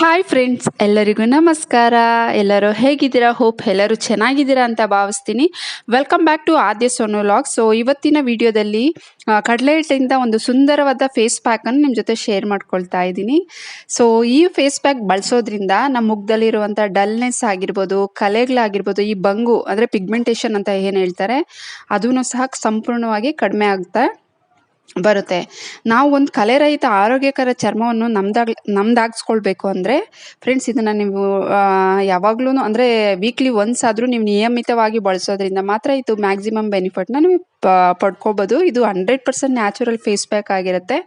Hi friends ಎಲ್ಲರಿಗೂ ನಮಸ್ಕಾರ. ಎಲ್ಲರೂ ಹೇಗಿದ್ದೀರಾ? ಹೋಪ್ ಎಲ್ಲರೂ ಚೆನ್ನಾಗಿದ್ದೀರಾ ಅಂತ ಭಾವಿಸ್ತೀನಿ. Welcome back to Aadya Sonu log so ಇವತ್ತಿನ ವಿಡಿಯೋದಲ್ಲಿ ಕಡಲೆ ಹಿಟ್ಟಿಂದ ಒಂದು ಸುಂದರವಾದ ಫೇಸ್ ಪ್ಯಾಕನ್ನು ನಿಮ್ಮ ಜೊತೆ ಶೇರ್ ಮಾಡ್ಕೊಳ್ತಾ ಇದ್ದೀನಿ. ಸೊ ಈ ಫೇಸ್ ಪ್ಯಾಕ್ ಬಳಸೋದ್ರಿಂದ ನಮ್ಮ ಮುಖದಲ್ಲಿರುವಂಥ ಡಲ್ನೆಸ್ ಆಗಿರ್ಬೋದು, ಕಲೆಗಳಾಗಿರ್ಬೋದು, ಈ ಬಂಗು ಅಂದರೆ ಪಿಗ್ಮೆಂಟೇಷನ್ ಅಂತ ಏನು ಹೇಳ್ತಾರೆ ಅದೂ ಸಹ ಸಂಪೂರ್ಣವಾಗಿ ಕಡಿಮೆ ಆಗ್ತಾ ಬರುತ್ತೆ. ನಾವು ಒಂದು ಕಲೆರಹಿತ ಆರೋಗ್ಯಕರ ಚರ್ಮವನ್ನು ನಮ್ದಾಗ್, ನಮ್ದಾಗಿಸ್ಕೊಳ್ಬೇಕು ಅಂದರೆ ಫ್ರೆಂಡ್ಸ್ ಇದನ್ನು ನೀವು ಯಾವಾಗ್ಲೂ ಅಂದರೆ ವೀಕ್ಲಿ ಒನ್ಸ್ ಆದರೂ ನೀವು ನಿಯಮಿತವಾಗಿ ಬಳಸೋದ್ರಿಂದ ಮಾತ್ರ ಇದು ಮ್ಯಾಕ್ಸಿಮಮ್ ಬೆನಿಫಿಟ್ನ ನೀವು ಪಡ್ಕೋಬೋದು. ಇದು hundred percent natural face pack ಆಗಿರುತ್ತೆ.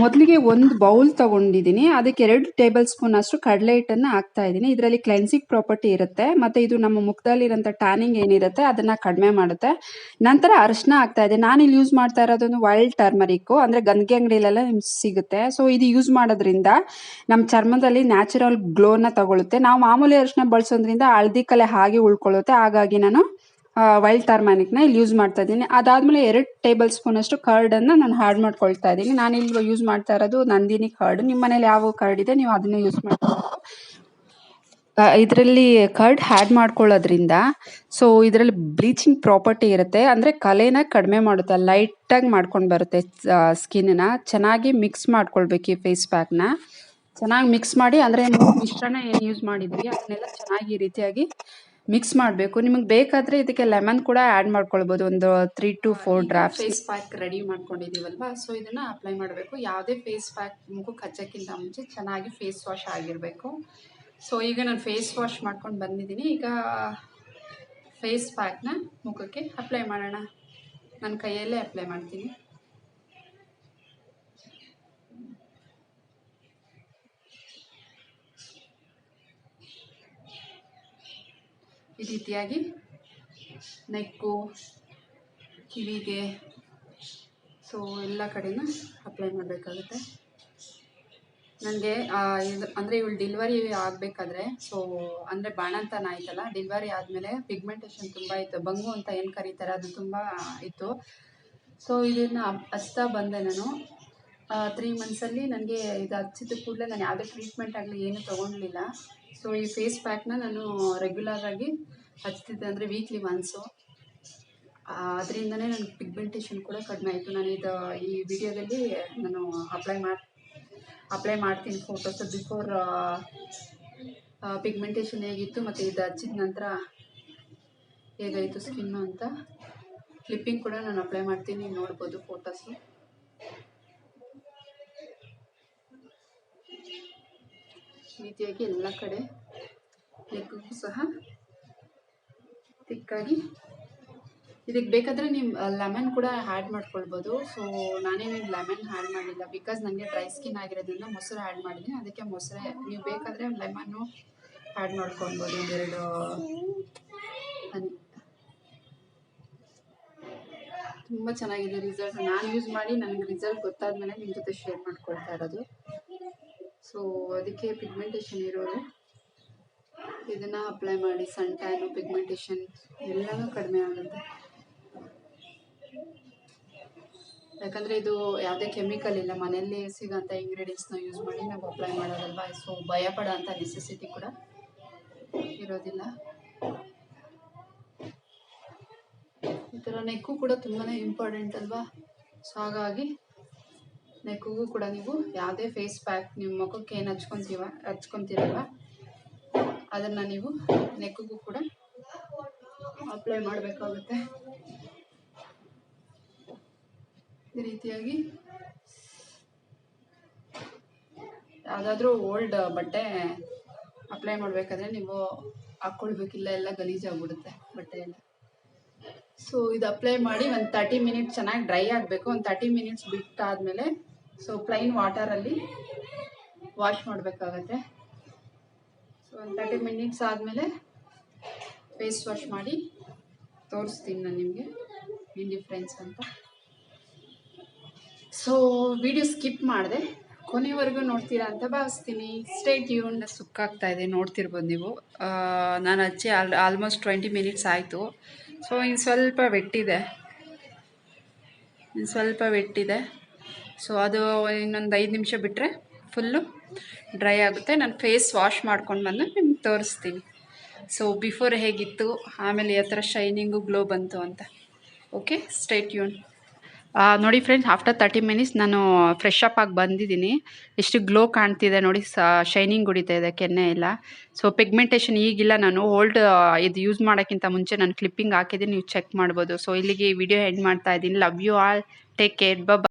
ಮೊದಲಿಗೆ ಒಂದು ಬೌಲ್ ತಗೊಂಡಿದ್ದೀನಿ. ಅದಕ್ಕೆ ಎರಡು ಟೇಬಲ್ ಸ್ಪೂನ್ ಅಷ್ಟು ಕಡಲೆ ಹಿಟ್ಟನ್ನು ಹಾಕ್ತಾ ಇದ್ದೀನಿ. ಇದರಲ್ಲಿ ಕ್ಲೆನ್ಸಿಂಗ್ ಪ್ರಾಪರ್ಟಿ ಇರುತ್ತೆ. ಮತ್ತು ಇದು ನಮ್ಮ ಮುಖದಲ್ಲಿರೋಂಥ ಟ್ಯಾನಿಂಗ್ ಏನಿರುತ್ತೆ, ಅದನ್ನು ಕಡಿಮೆ ಮಾಡುತ್ತೆ. ನಂತರ ಅರಶಿನ ಹಾಕ್ತಾ ಇದೆ ನಾನು ಇಲ್ಲಿ ಯೂಸ್ ಮಾಡ್ತಾ ಇರೋದೊಂದು ವೈಲ್ಡ್ ಟರ್ಮರಿಕ್ಕು ಅಂದರೆ ಗಂದಿಗೆ ಅಂಗಡಿಯಲ್ಲೆಲ್ಲ ನಿಮ್ಗೆ ಸಿಗುತ್ತೆ. ಸೊ ಇದು ಯೂಸ್ ಮಾಡೋದ್ರಿಂದ ನಮ್ಮ ಚರ್ಮದಲ್ಲಿ ನ್ಯಾಚುರಲ್ ಗ್ಲೋನ ತಗೊಳುತ್ತೆ ನಾವು ಮಾಮೂಲಿ ಅರಶಿನ ಬಳಸೋದ್ರಿಂದ ಹಳದಿ ಕಲೆ ಹಾಗೆ ಉಳ್ಕೊಳ್ಳುತ್ತೆ. ಹಾಗಾಗಿ ನಾನು ವೈಲ್ಡ್ ಟರ್ಮರಿಕ್ನ ಇಲ್ಲಿ ಯೂಸ್ ಮಾಡ್ತಾ ಇದ್ದೀನಿ. ಅದಾದಮೇಲೆ ಎರಡು ಟೇಬಲ್ ಸ್ಪೂನ್ ಅಷ್ಟು ಕರ್ಡನ್ನು ನಾನು ಹ್ಯಾಡ್ ಮಾಡ್ಕೊಳ್ತಾ ಇದ್ದೀನಿ. ನಾನು ಇಲ್ಲಿ ಯೂಸ್ ಮಾಡ್ತಾ ಇರೋದು ನಂದಿನಿ ಕರ್ಡ್ ನಿಮ್ಮ ಮನೇಲಿ ಯಾವ ಕರ್ಡ್ ಇದೆ ನೀವು ಅದನ್ನೇ ಯೂಸ್ ಮಾಡ್ಕೊಳ್ಬೇಕು. ಇದರಲ್ಲಿ ಕರ್ಡ್ ಹ್ಯಾಡ್ ಮಾಡ್ಕೊಳ್ಳೋದ್ರಿಂದ ಸೊ ಇದರಲ್ಲಿ ಬ್ಲೀಚಿಂಗ್ ಪ್ರಾಪರ್ಟಿ ಇರುತ್ತೆ. ಅಂದರೆ ಕಲೆನ ಕಡಿಮೆ ಮಾಡುತ್ತೆ ಲೈಟಾಗಿ ಮಾಡ್ಕೊಂಡು ಬರುತ್ತೆ ಸ್ಕಿನ್ನ ಚೆನ್ನಾಗಿ ಮಿಕ್ಸ್ ಮಾಡ್ಕೊಳ್ಬೇಕು ಈ ಫೇಸ್ ಪ್ಯಾಕ್ನ ಚೆನ್ನಾಗಿ ಮಿಕ್ಸ್ ಮಾಡಿ, ಅಂದರೆ ಮಿಶ್ರಣ ಏನು ಯೂಸ್ ಮಾಡಿದ್ವಿ ಅದನ್ನೆಲ್ಲ ಚೆನ್ನಾಗಿ ರೀತಿಯಾಗಿ ಮಿಕ್ಸ್ ಮಾಡಬೇಕು. ನಿಮಗೆ ಬೇಕಾದರೆ ಇದಕ್ಕೆ ಲೆಮನ್ ಕೂಡ ಆ್ಯಡ್ ಮಾಡ್ಕೊಳ್ಬೋದು. ಒಂದು three to four drops face pack ready ಮಾಡ್ಕೊಂಡಿದ್ದೀವಲ್ವಾ? So ಇದನ್ನು ಅಪ್ಲೈ ಮಾಡಬೇಕು. ಯಾವುದೇ ಫೇಸ್ ಪ್ಯಾಕ್ ಮುಖಕ್ಕೆ ಹಚ್ಚೋಕ್ಕಿಂತ ಮುಂಚೆ ಚೆನ್ನಾಗಿ ಫೇಸ್ ವಾಶ್ ಆಗಿರಬೇಕು. ಸೊ ಈಗ ನಾನು ಫೇಸ್ ವಾಶ್ ಮಾಡ್ಕೊಂಡು ಬಂದಿದ್ದೀನಿ. ಈಗ ಫೇಸ್ ಪ್ಯಾಕ್ನ ಮುಖಕ್ಕೆ ಅಪ್ಲೈ ಮಾಡೋಣ. ನನ್ನ ಕೈಯಲ್ಲೇ ಅಪ್ಲೈ ಮಾಡ್ತೀನಿ. ಈ ರೀತಿಯಾಗಿ ನೆಕ್ಕು, ಕಿವಿಗೆ ಸೊ ಎಲ್ಲ ಕಡೆನೂ ಅಪ್ಲೈ ಮಾಡಬೇಕಾಗುತ್ತೆ. ನನಗೆ ಇದು, ಅಂದರೆ ಇವಳು ಡಿಲ್ವರಿ ಆಗಬೇಕಾದ್ರೆ ಸೊ ಅಂದರೆ ಬಾಣಂತನ ಆಯ್ತಲ್ಲ ಡಿಲ್ವರಿ ಆದಮೇಲೆ ಪಿಗ್ಮೆಂಟೇಷನ್ ತುಂಬ ಇತ್ತು. ಬಂಗು ಅಂತ ಏನು ಕರೀತಾರೆ, ಅದು ತುಂಬ ಇತ್ತು. ಸೊ ಇದನ್ನು ಹಚ್ತಾ ಬಂದೆ ನಾನು. ತ್ರೀ ಮಂತ್ಸಲ್ಲಿ ನನಗೆ ಇದು ಹಚ್ಚಿದ ಕೂಡಲೇ ನಾನು ಯಾವುದೇ ಟ್ರೀಟ್ಮೆಂಟ್ ಆಗಲಿ ಏನೂ ತೊಗೊಳ್ಲಿಲ್ಲ ಸೊ ಈ ಫೇಸ್ ಪ್ಯಾಕ್ನ ನಾನು ರೆಗ್ಯುಲರ್ ಆಗಿ ಹಚ್ತಿದ್ದೆ ಅಂದರೆ ವೀಕ್ಲಿ ಒನ್ಸು ಅದರಿಂದನೇ ನನಗೆ ಪಿಗ್ಮೆಂಟೇಷನ್ ಕೂಡ ಕಡಿಮೆ ಆಯಿತು. ನಾನು ಇದು, ಈ ವಿಡಿಯೋದಲ್ಲಿ ನಾನು ಅಪ್ಲೈ ಮಾಡಿ ಅಪ್ಲೈ ಮಾಡ್ತೀನಿ ಫೋಟೋಸ್ ಬಿಫೋರ್ ಪಿಗ್ಮೆಂಟೇಷನ್ ಹೇಗಿತ್ತು ಮತ್ತು ಇದು ಹಚ್ಚಿದ ನಂತರ ಹೇಗಾಯಿತು ಸ್ಕಿನ್ನು ಅಂತ. ಕ್ಲಿಪ್ಪಿಂಗ್ ಕೂಡ ನಾನು ಅಪ್ಲೈ ಮಾಡ್ತೀನಿ, ನೋಡ್ಬೋದು ಫೋಟೋಸು ರೀತಿಯಾಗಿ ಎಲ್ಲ ಕಡೆ ನೆಕ್ಕಿಗೂ ಸಹ ತಿಕ್ಕಾಗಿ. ಇದಕ್ಕೆ ಬೇಕಾದರೆ ನೀವು ಲೆಮನ್ ಕೂಡ ಆ್ಯಡ್ ಮಾಡ್ಕೊಳ್ಬೋದು. ಸೊ ನಾನೇನು ಲೆಮನ್ ಆ್ಯಡ್ ಮಾಡಿಲ್ಲ. ಬಿಕಾಸ್ ನನಗೆ ಡ್ರೈ ಸ್ಕಿನ್ ಆಗಿರೋದ್ರಿಂದ ಮೊಸರು ಆ್ಯಡ್ ಮಾಡಿದ್ದೀನಿ. ಅದಕ್ಕೆ ಮೊಸರೆ, ನೀವು ಬೇಕಾದರೆ ಲೆಮನ್ನು ಆ್ಯಡ್ ಮಾಡ್ಕೊಳ್ಬೋದು. ಒಂದೆರಡು ತುಂಬ ಚೆನ್ನಾಗಿದೆ ರಿಸಲ್ಟ್ ನಾನು ಯೂಸ್ ಮಾಡಿ ನನಗೆ ರಿಸಲ್ಟ್ ಗೊತ್ತಾದ್ಮೇಲೆ ನಿಮ್ಮ ಜೊತೆ ಶೇರ್ ಮಾಡ್ಕೊಳ್ತಾ ಇರೋದು. ಸೊ ಅದಕ್ಕೆ ಪಿಗ್ಮೆಂಟೇಷನ್ ಇರೋರು ಇದನ್ನು ಅಪ್ಲೈ ಮಾಡಿ ಸನ್ ಟ್ಯಾನು ಪಿಗ್ಮೆಂಟೇಷನ್ ಎಲ್ಲನೂ ಕಡಿಮೆ ಆಗುತ್ತೆ. ಯಾಕಂದರೆ ಇದು ಯಾವುದೇ ಕೆಮಿಕಲ್ ಇಲ್ಲ, ಮನೆಯಲ್ಲಿ ಸಿಗೋಂಥ ಇಂಗ್ರೀಡಿಯೆಂಟ್ಸ್ನ ಯೂಸ್ ಮಾಡಿ ನಾವು ಅಪ್ಲೈ ಮಾಡೋದಲ್ವಾ? ಸೊ ಭಯಪಡೋ ಅಂಥ ನೆಸೆಸಿಟಿ ಕೂಡ ಇರೋದಿಲ್ಲ. ಈ ಥರ ನೆಕ್ಕು ಕೂಡ ತುಂಬಾ ಇಂಪಾರ್ಟೆಂಟ್ ಅಲ್ವಾ? ಸೊ ಹಾಗಾಗಿ ನೆಕ್ಕಿಗೂ ಕೂಡ ನೀವು ಯಾವುದೇ ಫೇಸ್ ಪ್ಯಾಕ್ ನಿಮ್ಮ ಮುಖಕ್ಕೆ ಏನು ಹಚ್ಕೊತೀವ ಹಚ್ಕೊತೀರಲ್ಲ ಅದನ್ನು ನೀವು ನೆಕ್ಕಿಗೂ ಕೂಡ ಅಪ್ಲೈ ಮಾಡಬೇಕಾಗುತ್ತೆ. ಈ ರೀತಿಯಾಗಿ ಯಾವುದಾದ್ರೂ ಓಲ್ಡ್ ಬಟ್ಟೆ ಅಪ್ಲೈ ಮಾಡಬೇಕಾದ್ರೆ ನೀವು ಹಾಕ್ಕೊಳ್ಬೇಕಿಲ್ಲ, ಎಲ್ಲ ಗಲೀಜಾಗ್ಬಿಡುತ್ತೆ ಬಟ್ಟೆ ಎಲ್ಲ ಸೊ ಇದು ಅಪ್ಲೈ ಮಾಡಿ ಒಂದು ತರ್ಟಿ ಮಿನಿಟ್ಸ್ ಚೆನ್ನಾಗಿ ಡ್ರೈ ಆಗಬೇಕು. ಒಂದು ತರ್ಟಿ ಮಿನಿಟ್ಸ್ ಬಿಟ್ಟಾದಮೇಲೆ ಸೊ ಪ್ಲೈನ್ ವಾಟರಲ್ಲಿ ವಾಶ್ ಮಾಡಬೇಕಾಗತ್ತೆ. ಸೊ ಒಂದು ತರ್ಟಿ ಮಿನಿಟ್ಸ್ ಆದಮೇಲೆ ಫೇಸ್ ವಾಶ್ ಮಾಡಿ ತೋರಿಸ್ತೀನಿ ನಾನು ನಿಮಗೆ ಏನು ಡಿಫ್ರೆನ್ಸ್ ಅಂತ. ಸೊ ವಿಡಿಯೋ ಸ್ಕಿಪ್ ಮಾಡಿದೆ. ಕೊನೆವರೆಗೂ ನೋಡ್ತೀರಾ ಅಂತ ಭಾವಿಸ್ತೀನಿ. ಸ್ಟೇಟ್ ಯೂನ್ ಸುಕ್ಕಾಗ್ತಾ ಇದೆ, ನೋಡ್ತಿರ್ಬೋದು ನೀವು. ನಾನು ಹಚ್ಚಿ ಆಲ್ ಆಲ್ಮೋಸ್ಟ್ ಟ್ವೆಂಟಿ ಮಿನಿಟ್ಸ್ ಆಯಿತು. ಸೊ ಇನ್ನು ಸ್ವಲ್ಪ ವೆಟ್ಟಿದೆ ಇನ್ನು ಸ್ವಲ್ಪ ವೆಟ್ಟಿದೆ ಸೊ ಅದು ಇನ್ನೊಂದು ಐದು ನಿಮಿಷ ಬಿಟ್ಟರೆ ಫುಲ್ಲು ಡ್ರೈ ಆಗುತ್ತೆ. ನಾನು ಫೇಸ್ ವಾಶ್ ಮಾಡ್ಕೊಂಡು ಬಂದು ನಿಮ್ಗೆ ತೋರಿಸ್ತೀನಿ. ಸೊ ಬಿಫೋರ್ ಹೇಗಿತ್ತು, ಆಮೇಲೆ ಯಾವ ಥರ ಶೈನಿಂಗು ಗ್ಲೋ ಬಂತು ಅಂತ. ಓಕೆ ಸ್ಟೇಟ್ ಯೂನ್ ನೋಡಿ ಫ್ರೆಂಡ್ಸ್ ಆಫ್ಟರ್ ತರ್ಟಿ ಮಿನಿಟ್ಸ್ ನಾನು ಫ್ರೆಶ್ ಅಪ್ ಆಗಿ ಬಂದಿದ್ದೀನಿ. ಎಷ್ಟು ಗ್ಲೋ ಕಾಣ್ತಿದೆ ನೋಡಿ ಶೈನಿಂಗ್ ಹೊಡಿತಾ ಇದೆ ಕೆನ್ನೆ ಎಲ್ಲ. ಸೊ ಪಿಗ್ಮೆಂಟೇಷನ್ ಈಗಿಲ್ಲ. ನಾನು ಓಲ್ಡ್ ಇದು ಯೂಸ್ ಮಾಡೋಕ್ಕಿಂತ ಮುಂಚೆ ನಾನು ಕ್ಲಿಪ್ಪಿಂಗ್ ಹಾಕಿದ್ದೀನಿ, ನೀವು ಚೆಕ್ ಮಾಡ್ಬೋದು. ಸೊ ಇಲ್ಲಿಗೆ ವಿಡಿಯೋ ಎಂಡ್ ಮಾಡ್ತಾ ಇದ್ದೀನಿ. Love you all take care ಬ